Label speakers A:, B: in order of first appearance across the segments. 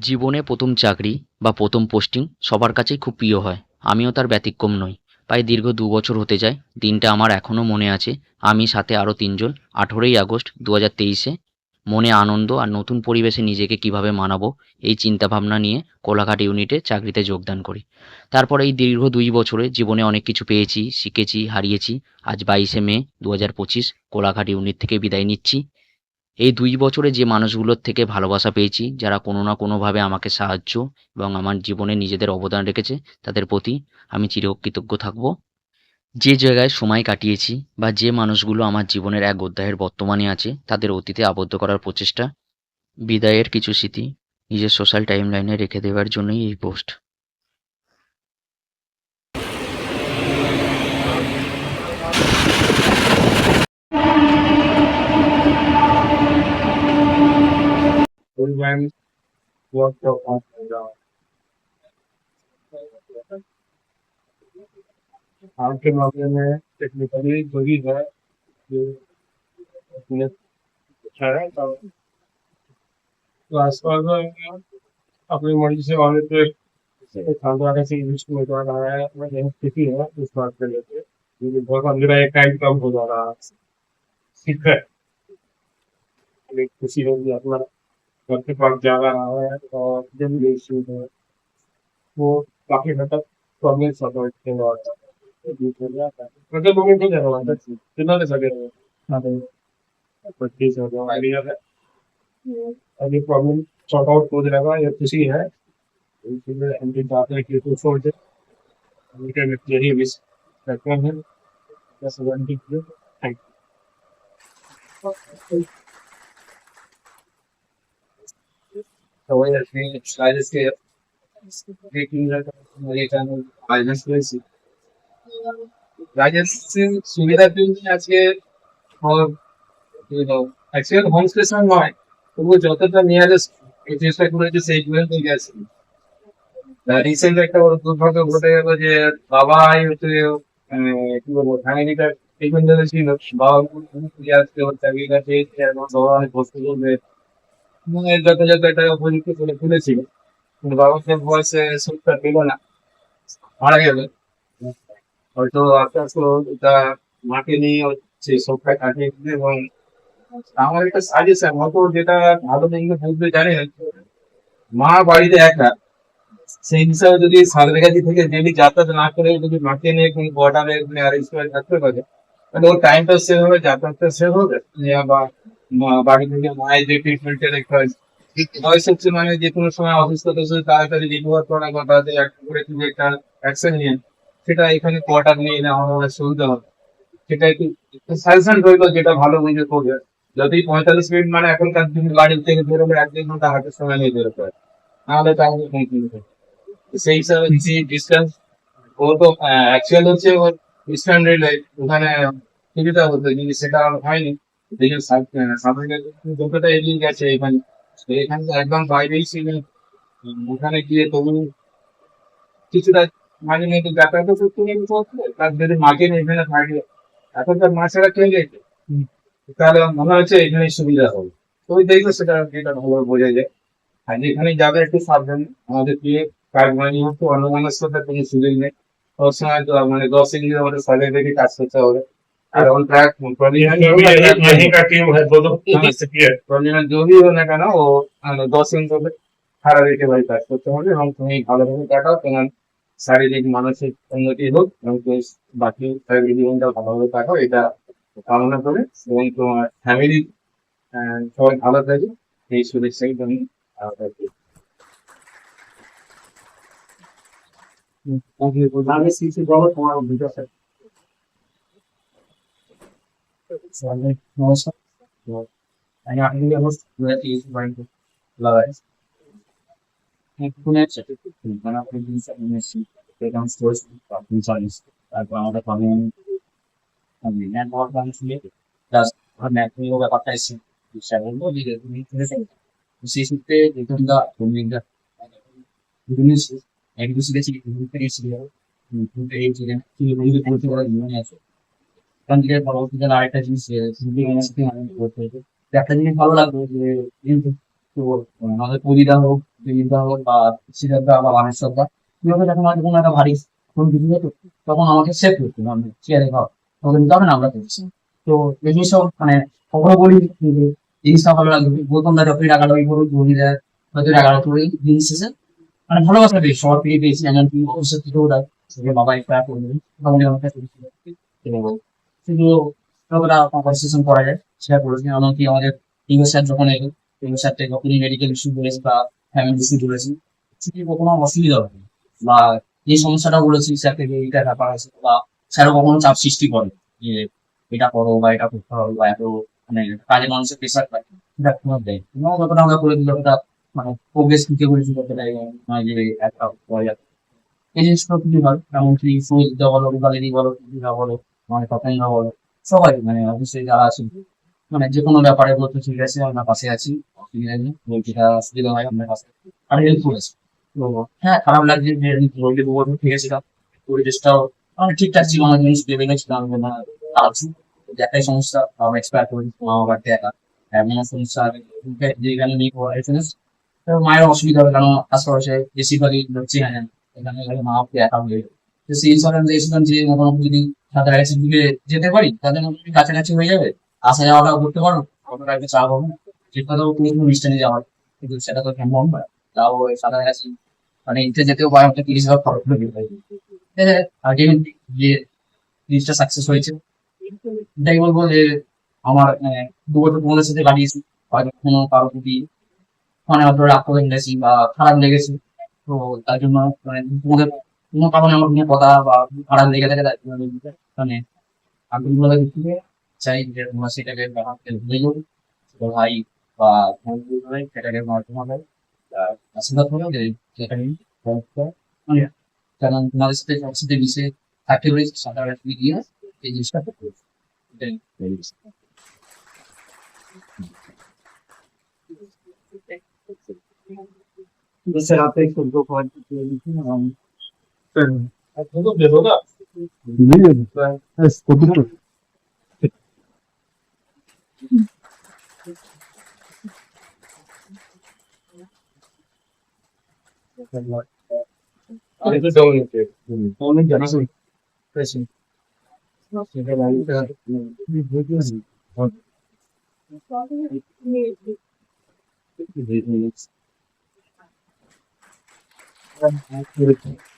A: জীবনে প্রথম চাকরি বা প্রথম পোস্টিং সবার কাছেই খুব প্রিয় হয়। আমিও তার ব্যতিক্রম নই। প্রায় দীর্ঘ দু বছর হতে যায়। দিনটা আমার এখনও মনে আছে। আমি সাথে আরও তিনজন, আঠেরোই আগস্ট দু হাজার তেইশে। মনে আনন্দ আর নতুন পরিবেশে নিজেকে কীভাবে মানাবো, এই চিন্তাভাবনা নিয়ে কোলাঘাট ইউনিটে চাকরিতে যোগদান করি। তারপর এই দীর্ঘ দুই বছরে জীবনে অনেক কিছু পেয়েছি, শিখেছি, হারিয়েছি। আজ বাইশে মে দু হাজার পঁচিশ, কোলাঘাট ইউনিট থেকে বিদায় নিচ্ছি। এই দুই বছরে যে মানুষগুলোর থেকে ভালোবাসা পেয়েছি, যারা কোনো না কোনোভাবে আমাকে সাহায্য এবং আমার জীবনে নিজেদের অবদান রেখেছে, তাদের প্রতি আমি চিরকৃতজ্ঞ থাকব। যে জায়গায় সময় কাটিয়েছি বা যে মানুষগুলো আমার জীবনের এক অধ্যায়ের বর্তমানে আছে, তাদের অতীতে আবদ্ধ করার প্রচেষ্টা, বিদায়ের কিছু স্মৃতি নিজের সোশ্যাল টাইমলাইনে রেখে দেওয়ার জন্যই এই post
B: Full-time work of on the आपके मामले में टेक्निकली भी है जो अपने अच्छा है तो अपनी मर्ज़ी से वाले पे खानदान से इंग्लिश में है मैं स्थिति है इस बात को बहुत एक टाइम कम हो जा रहा है ठीक है खुशी होगी अपना घर के पास जा रहा है और है। वो काफ़ी हद तक प्रॉब्लम सॉल्व मतलब लोगों को जाना होता है। कितना दे सके हाँ। पच्चीस हज़ार आइडिया है अभी प्रॉब्लम सॉर्ट आउट हो जाएगा। ये खुशी है। इसलिए हम भी चाहते हैं कि तो छोड़ दे उनके यही विश रखते हैं। थैंक यू
C: সবাই আর কি রাজেশকে রাজেশ করেছি। রাজেশের সুবিধার জন্য আজকে অ্যাকচুয়ালি হোম স্টেশন নয়, তবুও যতটা নিয়ারেস্ট চেষ্টা করেছে সেইগুলো নিয়ে গেছে। রিসেন্ট একটা বড় দুর্ভাগ্য ঘটে গেল যে বাবাই হচ্ছে কি বলব ফ্যামিলিটা ছিল বাবা আসতে ওর চাকরি কাছে বাবা অনেক কষ্ট করবে যথাযথ একটা উপযুক্ত করে তুলেছিল কিন্তু বাবাকে বয়সে সুখটা পেল না মারা গেল হয়তো আস্তে আস্তে এটা মাকে নিয়ে সেই শোকটা কাটিয়ে দিবে এবং আমার একটা সাজেশন হয়তো যেটা ভালো দিকে বুঝতে জানে মা বাড়িতে একা সেই হিসাবে যদি সাঁতরাগাছি থেকে ডেলি যাতায়াত না করে যদি মাকে নিয়ে কোনো বর্ডারে অ্যারেঞ্জ করে থাকতে পারে তাহলে ওর টাইমটা সেভ হবে যাতায়াতটা সেভ হবে বা মা- বাড়ি থেকে মায়ের যে ট্রিটমেন্টটা দেখতে বয়স হচ্ছে মানে যে কোনো সময় অসুস্থতা হচ্ছে তাড়াতাড়ি রিকভার করা বা তাদের একটা করে তুমি একটা অ্যাকশন নিয়ে সেটা এখানে কোয়ার্টার নিয়ে নেওয়া সুবিধা হবে। সেটা একটু সাজেশন রইল যেটা ভালো বুঝে করবে। যদি পঁয়তাল্লিশ মিনিট মানে এখনকার দিন বাড়ি থেকে বেরোবে এক দেড় ঘণ্টা হাতের সময় নিয়ে বেরোতে হয়। নাহলে তাহলে। সেই হিসাবে ডিস্টেন্স তো অ্যাকচুয়াল হচ্ছে ওর ওখানে সুবিধা হতো কিন্তু সেটা হয়নি। দেখে যতটা এগিয়ে গেছে এখানে। একদম বাইরেই ওখানে গিয়ে তবু কিছুটা মাঝে যাতায়াত করতে গেলে তার যদি মাকে এখানে থাকলে এখন তার মা ছাড়া কেউ গেছে তাহলে মনে হচ্ছে এখানে সুবিধা হবে। তো দেখলে সেটা যেটা ভালো বোঝা যায়। আর যেখানে যাবে একটু সাবধানে। আমাদের দিয়ে কাজ মানে হচ্ছে অন্যমনস্কতার কোনো সুযোগ নেই। সবসময় মানে দশ ইঞ্চি আমাদের সাইডে রেখে কাজ করতে হবে। আর অন ট্র্যাক
B: यहीं का टीम है दो दो है
C: প্রবলেমের जो भी हो না কেন ও মানে দশ ইঞ্চ হবে খারাপ রেখে ভাই কাজ করতে হবে এবং তুমি ভালোভাবে কাটাও তোমার শারীরিক মানসিক উন্নতি হোক এবং তুমি বাকি শারীরিক জীবনটা ভালোভাবে কাটাও এটা কামনা করে এবং তোমার ফ্যামিলি সবাই ভালো থাকে এই শুভেচ্ছাই তুমি আহ, রাখি।
B: আমি সিসি বাবা তোমার অভিজ্ঞতা তারপর আমাদের আমি নেটওয়ার্ক বানিয়েছি জাস্ট নেটওয়ার্ক ব্যাপারটা সেগুলো সেই সূত্রে ভূমিকা জিনিস এক দুশো গেছি ওখান থেকে পরবর্তীকালে আরেকটা জিনিস একটা জিনিস ভালো লাগল যে আমাদের কবিতা হোক
D: দেবিদ্যা হোক বা সিদ্ধার্থা বা মানেশ্বরদা কীভাবে যখন আমাদের কোনো একটা ভারী কোনো কিছু হতো, তখন আমাকে সেভ করতে হবে আমি চেয়ারে খাওয়া। তখন তখন আমরা করছি। তো এই জিনিসটা মানে কখনো বলি যে জিনিসটা ভালো লাগবে বলতাম না, যতই টাকাটা ওই করুক, বলি দেয় হয়তো টাকাটা ওই দিন শেষে। মানে ভালোবাসা পেয়েছি, সবার থেকে পেয়েছি এমনকি অফিসের থেকেও দেয় বাবা একটা করবে মোটামুটি এবং শুধু যতটা কনভারসেশন করা যায় সেটা করেছি এমনকি আমাদের ইংলিশ স্যার যখন এলো ইংলিশ স্যার থেকে যখনই মেডিকেল ইস্যু বলেছে বা ফ্যামিলি ইস্যু বলেছি সেটি কখনো অসুবিধা হবে। বা যে সমস্যাটা বলেছি স্যার থেকে এইটা ব্যাপার আছে বা স্যারও কখনো চাপ সৃষ্টি করে যে এটা করো বা এটা করতে হবে বা এত মানে কাজে মানুষের প্রেশার পায় সেটা কোনো দেয় এবং যতটা আমরা করে দিলে ওটা মানে প্রোগ্রেস নিতে করেছি ততটাই নয় যে একটা এই জিনিসগুলো খুবই ভালো এমনকি বলো রুগালেরি বলো টিভিটা বলো মানে তপেনরা বলো। সবাই মানে অবশ্যই যারা আছেন মানে যে কোনো ব্যাপারে বলতে ঠিক আছে, আমরা পাশে আছি, অসুবিধা নেই। যেটা সুবিধা হয়, আমরা পাশে আর হেল্প করেছি। তো হ্যাঁ খারাপ লাগছে যে রোগী দুবার ঠিক আছে পরিবেশটাও মানে ঠিকঠাক ছিল অনেক জিনিস ভেবে যে না ছিল একটাই সমস্যা, আমরা এক্সপায়ার করি মা বাবাতে একা। এমন সমস্যা যেখানে নেই এসএনএস মায়ের অসুবিধা হবে কারণ আশেপাশে বেশিরভাগই হচ্ছে এখানে মা বাবাকে একা হয়ে ইন্স্যুরেন্স যে মোটামুটি যদি দিকে যেতে পারি তাদের মোটামুটি কাছাকাছি হয়ে যাবে। আসা যাওয়াটাও করতে পারো কতটা চাপ হবে না। যেটা তো কোনো যাওয়ার, কিন্তু সেটা তো সম্ভব নয়। তাও মানে ইতে যেতেও পারে, আমাকে তিরিশ হাজার খরচ হয়ে আগে যে জিনিসটা সাকসেস হয়েছে, এটাই বলব যে আমার মানে দু বছর সাথে কাটিয়েছি হয়তো কোনো কারও মানে হয়তো রাগ করে বা খারাপ লেগেছে, তো তার জন্য মানে তোমাদের কোনো কারণে আমার নিয়ে কথা বা খারাপ লেগে থাকে মানে আগ্রহগুলো দিক চাই যে তোমরা সেটাকে ভুলে যাও। ভাই বা বন্ধু ভাই সেটাকে মাধ্যম আশীর্বাদ করো যে সেটা নিয়ে মানে কারণ তোমাদের সাথে সবসাথে মিশে থাকতে রয়েছে সাঁতার কাটতে গিয়ে এই জিনিসটা করতে
B: Sim. É tudo mesmo, né? Beleza. É, tudo
D: tudo. Thank you.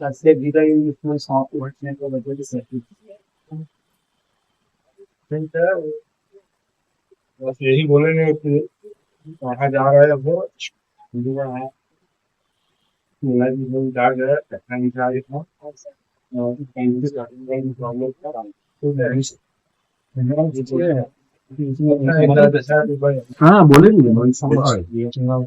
D: कैसे भी का इसमें सॉफ्ट वर्ड्स में को बदल सकते हैं सेंटर
B: बस यही बोले ने कहा जा रहा है वो जो है मेरा भी जो जा रहा है पता नहीं जा रहा
E: है
B: और
D: टाइम की स्टार्टिंग
B: में प्रॉब्लम कर रहा है तो नहीं है
E: हाँ बोले
D: नहीं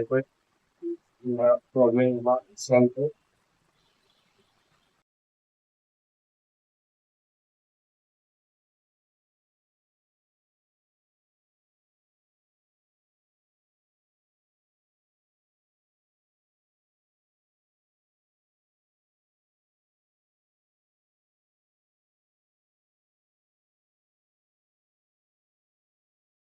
D: Edward,
B: uma, pelo menos uma, sempre.